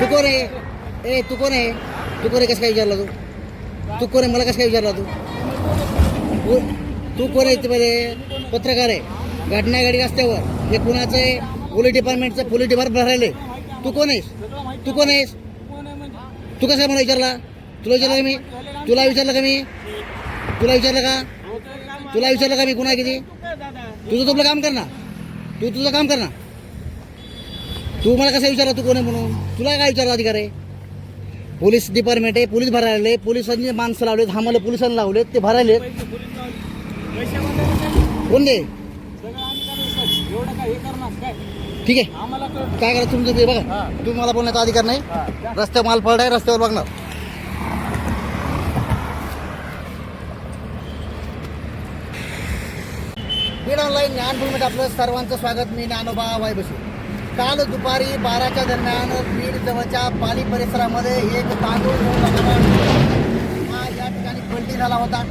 तू कोण आहे? ए तू कोण आहे? तू कोण आहे? कसं काय विचारला तू? तू कोण आहे? मला कसं काय विचारला तू? तू- कोण आहे ते पत्रकार आहे. घटनागाडी रस्त्यावर. हे कुणाचं आहे? पोलीस डिपार्टमेंटचं पोलीस डिपार्टमेंट भरायले. तू कोण आहेस? तू कोण आहेस? तू कसं मला विचारला? तुला विचारलं का मी? तुला विचारलं का मी? तुला विचारलं का? तुला विचारलं का मी? कुणा किती? तुझं तुझं काम कर ना. तू तुझं काम कर ना. तू मला कसं विचारला? तू कोण आहे म्हणून? तुला काय विचारला अधिकार आहे? पोलीस डिपार्टमेंट आहे पोलीस भरायला पोलिसांनी माणसं लावलेत आम्हाला पोलिसांना लावलेत ते भरायले. कोण दे ठीक आहे. काय करा तुमचं ते बघा. तुम्ही मला बोलण्याचा अधिकार नाही. रस्त्यावर माल पडलाय रस्त्यावर बघणार. बीड ऑनलाईन ज्ञानभूमीत आपलं सर्वांचं स्वागत. मी ज्ञानोबा वायबशी. काल दुपारी बाराच्या दरम्यान बीड जवळच्या पाली परिसरामध्ये एक तांदूळ घेऊन हा या ठिकाणी पलटी झाला होता.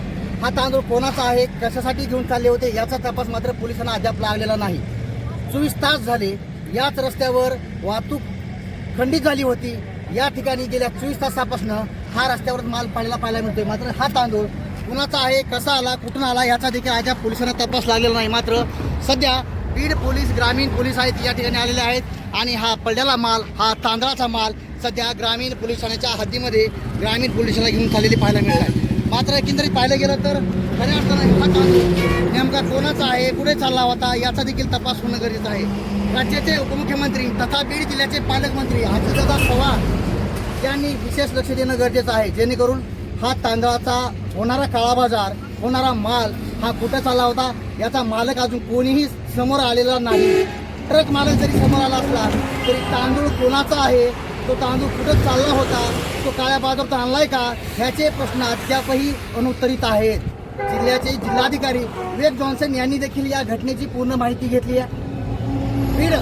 हा तांदूळ कोणाचा आहे कशासाठी घेऊन चालले होते याचा तपास मात्र पोलिसांना अद्याप लागलेला नाही. चोवीस तास झाले याच रस्त्यावर वाहतूक खंडित झाली होती. या ठिकाणी गेल्या चोवीस तासापासून हा रस्त्यावर माल पाडायला पाहायला मिळतोय. मात्र हा तांदूळ कुणाचा आहे कसा आला कुठून आला याचा देखील अद्याप पोलिसांना तपास लागलेला नाही. मात्र सध्या बीड पोलीस ग्रामीण पोलीस आहेत या ठिकाणी आलेले आहेत. आणि हा पडलेला माल हा तांदळाचा माल सध्या ग्रामीण पोलीस ठाण्याच्या हद्दीमध्ये ग्रामीण पोलिसांना घेऊन चाललेली पाहायला मिळत आहे. मात्र एकंदरीत पाहिलं गेलं तर खऱ्या अर्थानं हा तांदूळ नेमका कोणाचा आहे कुठे चालला होता याचा देखील तपास होणं गरजेचं आहे. राज्याचे उपमुख्यमंत्री तथा बीड जिल्ह्याचे पालकमंत्री आदित्यदा पवार यांनी विशेष लक्ष देणं गरजेचं आहे. जेणेकरून हा तांदळाचा होणारा काळा बाजार होणारा माल हा कुठं चालला होता याचा मालक अजून कोणीही समोर आलेला नाही. ट्रक मालक जरी समोर आला असला तरी तांदूळ कोणाचा आहे? तो तांदूळ कुठं चालला होता? तो काळ्या बाजारात आणलाय का? ह्याचे प्रश्न अद्यापही अनुत्तरित आहेत. जिल्ह्याचे जिल्हाधिकारी विवेक जॉन्सन यांनी देखील या घटनेची पूर्ण माहिती घेतली आहे. बीड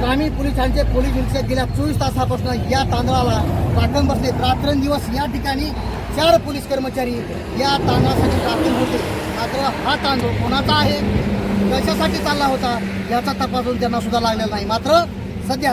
ग्रामीण पोलिसांचे पोलीस निरीक्षक गेल्या चोवीस तासापासून या तांदळाला राखण बसले. रात्रंदिवस या ठिकाणी चार पोलीस कर्मचारी या तांदळासाठी राखण होते. मात्र हा तांदूळ कोणाचा आहे? कशासाठी चालला होता? याचा तपासून त्यांना सुद्धा लागलेला नाही. मात्र सध्या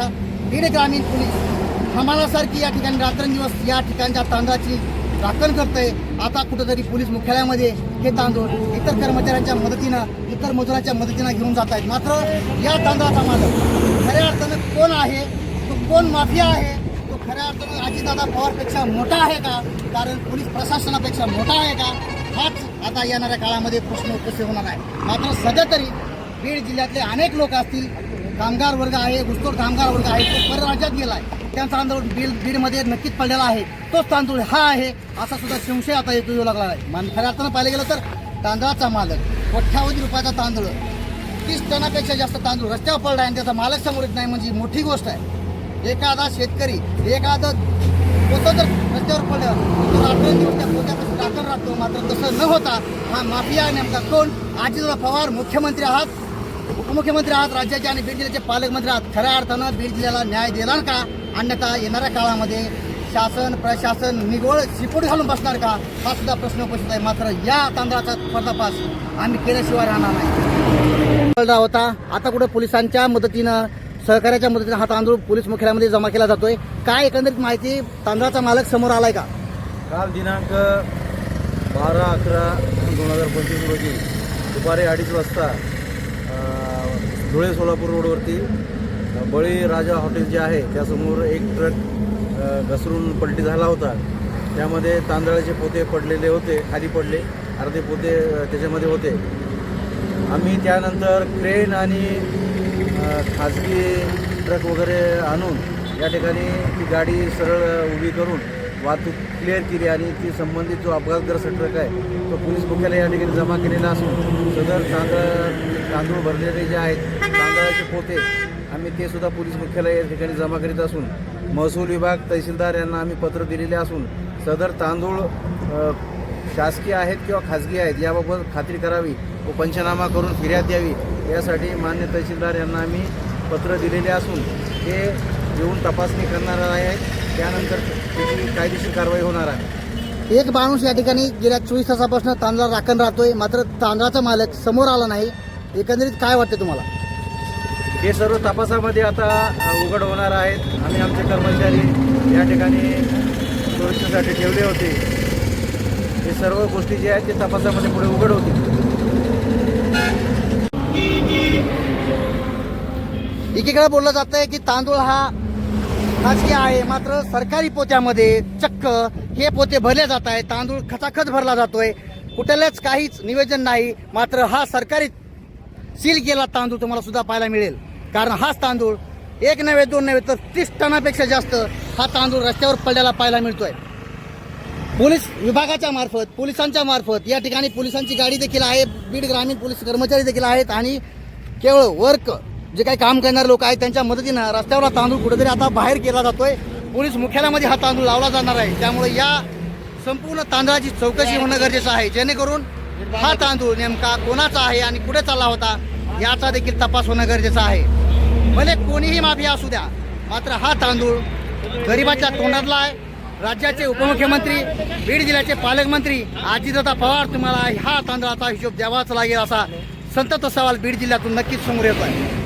बीड ग्रामीण पोलीस हमालासारखी या ठिकाणी रात्रंदिवस या ठिकाणच्या तांदळाची राखण करतंय. आता कुठंतरी पोलीस मुख्यालयामध्ये हे तांदूळ इतर कर्मचाऱ्यांच्या मदतीनं इतर मजुरांच्या मदतीनं घेऊन जात आहेत मात्र या तांदळाचा मालक खऱ्या अर्थानं कोण आहे? तो कोण माफिया आहे? तो खऱ्या अर्थानं अजितदादा पवारपेक्षा मोठा आहे का? कारण पोलीस प्रशासनापेक्षा मोठा आहे का? हाच आता येणाऱ्या काळामध्ये प्रश्न उपस्थित होणार आहे. मात्र सध्या तरी बीड जिल्ह्यातले अनेक लोक असतील. कामगार वर्ग आहे घुसखोर कामगार वर्ग आहे तो परराज्यात गेला आहे त्यांचा आंदोलन बीड बीडमध्ये नक्कीच पडलेला आहे. तोच तांदूळ हा आहे असा सुद्धा संशय आता येतो येऊ लागला आहे. मान खऱ्या अर्थानं पाहिलं गेलं तर तांदळाचा मालक कोठ्यावधी रुपयाचा तांदूळ. तीस टनापेक्षा जास्त तांदूळ रस्त्यावर पडला आहे आणि त्याचा मालक समोर येत नाही म्हणजे मोठी गोष्ट आहे. एखादा शेतकरी एखादं पोतं जर रस्त्यावर पडल्यावर तो रात्रंदिवस त्या पोत्यापासून दाखल राहतो मात्र तसं न होता हा माफिया नेमका कोण? अजितदादा पवार मुख्यमंत्री आहात. उपमुख्यमंत्री आहात राज्याचे आणि बीड जिल्ह्याचे पालकमंत्री आहात. खऱ्या अर्थानं बीड जिल्ह्याला न्याय देणार का? अन्यथा येणाऱ्या काळामध्ये शासन प्रशासन निगोळ शिपूट घालून बसणार का? हा सुद्धा प्रश्न उपस्थित आहे. मात्र या तांदळाचा पर्दाफाश आम्ही केल्याशिवाय राहणार नाही. पळला होता. आता कुठे पोलिसांच्या मदतीनं सहकार्याच्या मदतीनं हा तांदूळ पोलीस मुख्यालयामध्ये जमा केला जातोय. काय एकंदरीत माहिती तांदळाचा मालक समोर आलाय का? काल दिनांक बारा अकरा दोन हजार पंचवीस रोजी दुपारी अडीच वाजता धुळे सोलापूर रोडवरती बळी राजा हॉटेल जे आहे त्यासमोर एक ट्रक घसरून पलटी झाला होता. त्यामध्ये तांदळाचे पोते पडलेले होते खाली पडले. अर्धे पोते त्याच्यामध्ये होते. आम्ही त्यानंतर क्रेन आणि खाजगी ट्रक वगैरे आणून या ठिकाणी ती गाडी सरळ उभी करून वाहतूक क्लिअर केली आणि ती संबंधित जो अपघातग्रस्त ट्रक आहे तो पोलीस मुख्यालय या ठिकाणी जमा केलेला असून सदर तांदळ तांदूळ भरलेले जे आहेत तांदळाचे पोते आम्ही ते सुद्धा पोलीस मुख्यालय या ठिकाणी जमा करीत असून महसूल विभाग तहसीलदार यांना आम्ही पत्र दिलेले असून सदर तांदूळ शासकीय आहेत किंवा खाजगी आहेत याबाबत खात्री करावी व पंचनामा करून फिर्याद द्यावी यासाठी मान्य तहसीलदार यांना आम्ही पत्र दिलेले असून ते येऊन तपासणी करणार आहे. त्यानंतर त्याची कायदेशीर कारवाई होणार आहे. एक माणूस या ठिकाणी गेल्या चोवीस तासापासून तांदळा राखण राहतोय मात्र तांदळाचा मालक समोर आला नाही. एकंदरीत काय वाटतं तुम्हाला? हे सर्व तपासामध्ये आता उघड होणार आहेत. आम्ही आमचे कर्मचारी या ठिकाणी सुरक्षेसाठी ठेवले होते. हे सर्व गोष्टी जे आहेत ते तपासामध्ये पुढे उघड होतील. एकीकडे बोललं जात आहे की तांदूळ हा खाजगी आहे मात्र सरकारी पोत्यामध्ये चक्क हे पोते भरले जात आहे तांदूळ खचाखच भरला जातोय. कुठल्याच काहीच नियोजन नाही मात्र हा सरकारी सील केला तांदूळ तुम्हाला सुद्धा पाहायला मिळेल. कारण हाच तांदूळ एक नव्हे दोन नव्हे तर तीस टनापेक्षा जास्त हा तांदूळ रस्त्यावर पडलेला पाहायला मिळतोय. पोलीस विभागाच्या मार्फत पोलिसांच्या मार्फत या ठिकाणी पोलिसांची गाडी देखील आहे बीड ग्रामीण पोलीस कर्मचारी देखील आहेत आणि केवळ वर्क जे काही काम करणारे लोक आहेत त्यांच्या मदतीनं रस्त्यावर तांदूळ कुठेतरी आता बाहेर केला जातोय. पोलीस मुख्यालयामध्ये हा तांदूळ लावला जाणार आहे. त्यामुळे या संपूर्ण तांदळाची चौकशी होणं गरजेचं आहे. जेणेकरून हा तांदूळ नेमका कोणाचा आहे आणि कुठे चालला होता याचा देखील तपास होणं गरजेचं आहे. भले कोणीही माफिया असू द्या मात्र हा तांदूळ गरिबाच्या तोंडातला आहे. राज्याचे उपमुख्यमंत्री बीड जिल्ह्याचे पालकमंत्री अजितदादा पवार तुम्हाला हा तांदळाचा हिशोब द्यावाच लागेल असा संतत सवाल बीड जिल्ह्यातून नक्कीच समोर येतो आहे